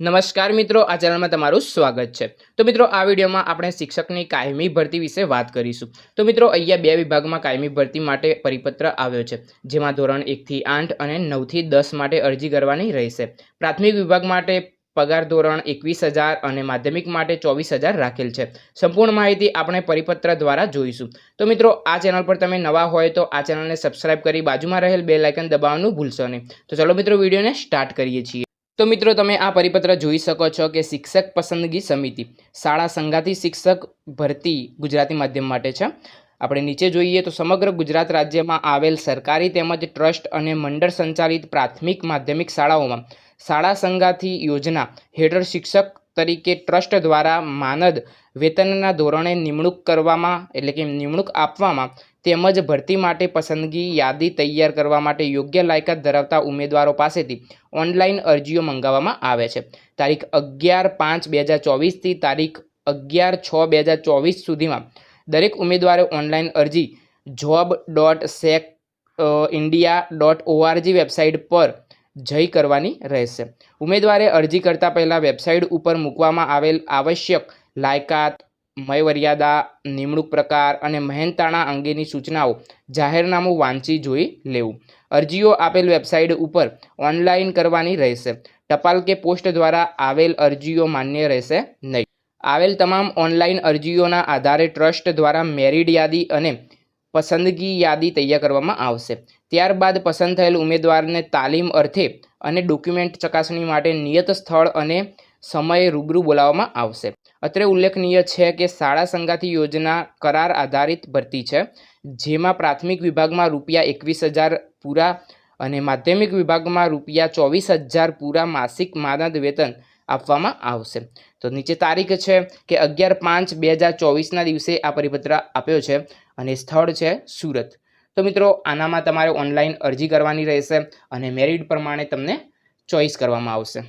નમસ્કાર મિત્રો, આ ચેનલમાં તમારું સ્વાગત છે. તો મિત્રો, આ વિડીયોમાં આપણે શિક્ષકની કાયમી ભરતી વિશે વાત કરીશું. તો મિત્રો, અહીંયા બે વિભાગમાં કાયમી ભરતી માટે પરિપત્ર આવ્યો છે, જેમાં ધોરણ એકથી આઠ અને નવથી દસ માટે અરજી કરવાની રહેશે. પ્રાથમિક વિભાગ માટે પગાર ધોરણ એકવીસ હજાર અને માધ્યમિક માટે ચોવીસ હજાર રાખેલ છે. સંપૂર્ણ માહિતી આપણે પરિપત્ર દ્વારા જોઈશું. તો મિત્રો, આ ચેનલ પર તમે નવા હોય તો આ ચેનલને સબસ્ક્રાઇબ કરી બાજુમાં રહેલ બે લાઇકન દબાવવાનું ભૂલશો નહીં. તો ચલો મિત્રો, વિડીયોને સ્ટાર્ટ કરીએ છીએ. તો મિત્રો, તમે આ પરિપત્ર જોઈ શકો છો કે શિક્ષક પસંદગી સમિતિ, શાળા સંઘાથી શિક્ષક ભરતી ગુજરાતી માધ્યમ માટે છે. આપણે નીચે જોઈએ તો સમગ્ર ગુજરાત રાજ્યમાં આવેલ સરકારી તેમજ ટ્રસ્ટ અને મંડળ સંચાલિત પ્રાથમિક માધ્યમિક શાળાઓમાં શાળા સંઘાથી યોજના હેઠળ શિક્ષક તરીકે ટ્રસ્ટ દ્વારા માનદ વેતનના ધોરણે નિમણૂક કરવામાં, એટલે કે નિમણૂક આપવામાં તેમજ ભરતી માટે પસંદગી યાદી તૈયાર કરવા માટે યોગ્ય લાયકાત ધરાવતા ઉમેદવારો પાસેથી ઓનલાઈન અરજીઓ મંગાવવામાં આવે છે. તારીખ અગિયાર પાંચ બે હજાર ચોવીસથી તારીખ અગિયાર છ બે હજાર ચોવીસ સુધીમાં દરેક ઉમેદવારે ઓનલાઈન અરજી job dot sec India dot ORG website પર જઈ કરવાની રહેશે. ઉમેદવારે અરજી કરતાં પહેલાં વેબસાઇટ ઉપર મૂકવામાં આવેલ આવશ્યક લાયકાત મયમર્યાદા નિમણૂક પ્રકાર અને મહેનતાણા અંગેની સૂચનાઓ જાહેરનામું વાંચી જોઈ લેવું. અરજીઓ આપેલ વેબસાઇટ ઉપર ઓનલાઈન કરવાની રહેશે. ટપાલ કે પોસ્ટ દ્વારા આવેલ અરજીઓ માન્ય રહેશે નહીં. આવેલ તમામ ઓનલાઈન અરજીઓના આધારે ટ્રસ્ટ દ્વારા મેરિટ યાદી અને પસંદગી યાદી તૈયાર કરવામાં આવશે. ત્યારબાદ પસંદ થયેલ ઉમેદવારને તાલીમ અર્થે અને ડોક્યુમેન્ટ ચકાસણી માટે નિયત સ્થળ અને સમયે રૂબરૂ બોલાવવામાં આવશે. અત્રે ઉલ્લેખનીય છે કે શાળા સંગાથી યોજના કરાર આધારિત ભરતી છે, જેમાં પ્રાથમિક વિભાગમાં રૂપિયા એકવીસ હજાર પૂરા અને માધ્યમિક વિભાગમાં રૂપિયા ચોવીસ હજાર પૂરા માસિક માનદ વેતન આપવામાં આવશે. તો નીચે તારીખ છે કે અગિયાર પાંચ બે હજાર ચોવીસના દિવસે આ પરિપત્ર આપ્યો છે અને સ્થળ છે સુરત. તો મિત્રો, આનામાં તમારે ઓનલાઈન અરજી કરવાની રહેશે અને મેરિટ પ્રમાણે તમને ચોઈસ કરવામાં આવશે.